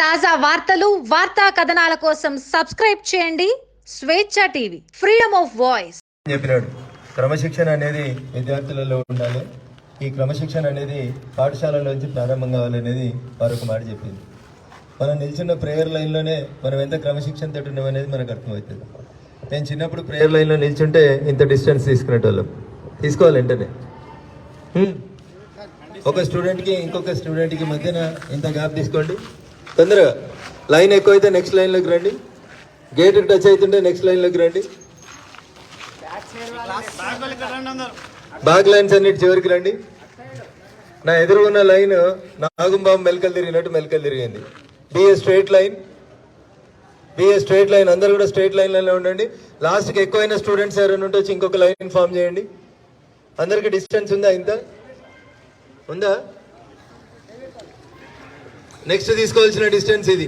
తాజా వార్తలు వార్తా కథనాల కోసం సబ్స్క్రైబ్ చేయండి. స్వేచ్ఛ టీవీ ఫ్రీడమ్ ఆఫ్ వాయిస్ చెప్పినాడు. క్రమశిక్షణ అనేది విద్యార్థులలో ఉండాలి. ఈ క్రమశిక్షణ అనేది పాఠశాలలోంచి ప్రారంభం కావాలనేది మరొక మాట చెప్పింది. మనం నిల్చున్న ప్రేయర్ లైన్లోనే మనం ఎంత క్రమశిక్షణతో ఉన్నాం అనేది మనకు అర్థమవుతుంది. నేను చిన్నప్పుడు ప్రేయర్ లైన్లో నిల్చుంటే ఇంత డిస్టెన్స్ తీసుకునేటోళ్ళం. తీసుకోవాలి వెంటనే. ఒక స్టూడెంట్కి ఇంకొక స్టూడెంట్కి మధ్యన ఇంత గ్యాప్ తీసుకోండి. తొందరగా. లైన్ ఎక్కువైతే నెక్స్ట్ లైన్లోకి రండి. గేట్ టచ్ అవుతుంటే నెక్స్ట్ లైన్లోకి రండి. బ్యాక్ లైన్స్ అన్నిటి చివరికి రండి. నా ఎదురుగున్న లైన్ నాగుంబాబు మెలకలు తిరిగినట్టు మెలకలు తిరిగింది. BA straight line BA straight line అందరు కూడా స్ట్రైట్ లైన్లలో ఉండండి. లాస్ట్కి ఎక్కువైన స్టూడెంట్స్ ఎవరైనా ఉంటే వచ్చి ఇంకొక లైన్ ఫామ్ చేయండి. అందరికి డిస్టెన్స్ ఉందా ఇంత? ఉందా? నెక్స్ట్ తీసుకోవాల్సిన డిస్టెన్స్ ఇది.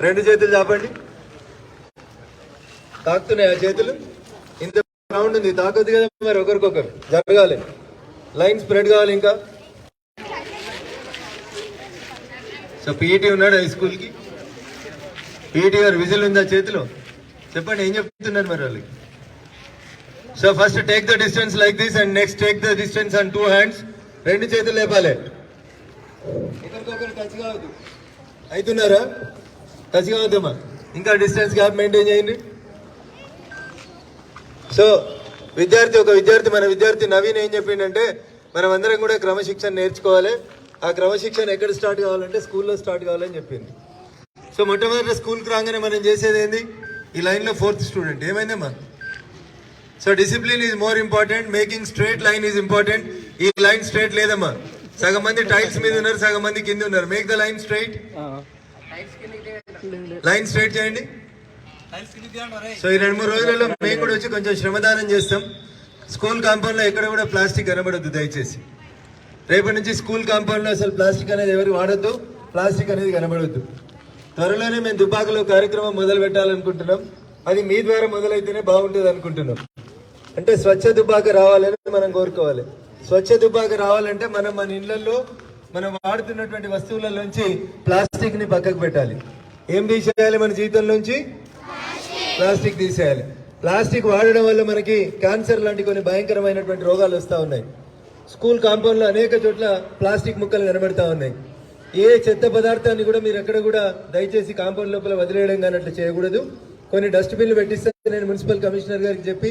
రెండు చేతులు చాపండి. తాకుతున్నాయి ఆ చేతులు? ఇంత రౌండ్ ఉంది. తాకొద్దు కదా మరి ఒకరికొకరు. జరగాలి. లైన్ స్ప్రెడ్ కావాలి ఇంకా. సో పీఈటీ ఉన్నాడు హై స్కూల్కి. పీఈటీ గారు విజిల్ ఉందా చేతిలో? చెప్పండి ఏం చెప్తున్నారు మరి వాళ్ళకి so first take the distance like this and next take the distance and two hands. రెండు చేతులు లేపాలి. ఒకరికొకరు టచ్ కావద్దు. అవుతున్నారా టచ్ కావద్దమ్మా. ఇంకా డిస్టెన్స్ గ్యాప్ మెయింటైన్ చేయండి. సో విద్యార్థి ఒక విద్యార్థి మన విద్యార్థి నవీన్ ఏం చెప్పిండంటే మనం అందరం కూడా క్రమశిక్షణ నేర్చుకోవాలి. ఆ క్రమశిక్షణ ఎక్కడ స్టార్ట్ కావాలంటే స్కూల్లో స్టార్ట్ కావాలని చెప్పింది. సో మొట్టమొదటి స్కూల్కి రాగానే మనం చేసేది ఏంది? ఈ లైన్లో ఫోర్త్ స్టూడెంట్ ఏమైందమ్మా? So discipline is more important making straight line is important ఈ లైన్ స్ట్రేట్ లేదమ్మా. సగం మంది టైల్స్ మీద ఉన్నారు సగం మంది కింద ఉన్నారు. Make the line straight line straight చేయండి. సో ఈ రెండు మూడు రోజులలో మేము కూడా వచ్చి కొంచెం శ్రమదానం చేస్తాం. స్కూల్ కాంపౌండ్లో ఎక్కడ కూడా ప్లాస్టిక్ కనబడద్దు దయచేసి. రేపటి నుంచి స్కూల్ కాంపౌండ్లో అసలు ప్లాస్టిక్ అనేది ఎవరు వాడద్దు ప్లాస్టిక్ అనేది కనబడద్దు. త్వరలోనే మేము దుబాకలో కార్యక్రమం మొదలు పెట్టాలనుకుంటున్నాం. అది మీ ద్వారా మొదలైతేనే బాగుంటుంది అనుకుంటున్నాం అంటే స్వచ్ఛ దుబాక రావాలని మనం కోరుకోవాలి. స్వచ్ఛ దుబాక రావాలంటే మనం మన ఇళ్ళలో మనం వాడుతున్నటువంటి వస్తువులలోంచి ప్లాస్టిక్ని పక్కకు పెట్టాలి. ఏం తీసేయాలి మన జీవితంలోంచి ప్లాస్టిక్ తీసేయాలి. ప్లాస్టిక్ వాడడం వల్ల మనకి క్యాన్సర్ లాంటి కొన్ని భయంకరమైనటువంటి రోగాలు వస్తూ ఉన్నాయి. స్కూల్ కాంపౌండ్లో అనేక చోట్ల ప్లాస్టిక్ ముక్కలు కనబడతా ఉన్నాయి. ఏ చెత్త పదార్థాన్ని కూడా మీరు ఎక్కడ కూడా దయచేసి కాంపౌండ్ లోపల వదిలేయడం కానీ అట్లా చేయకూడదు. కొన్ని డస్ట్బిన్లు పెట్టిస్తే నేను మున్సిపల్ కమిషనర్ గారికి చెప్పి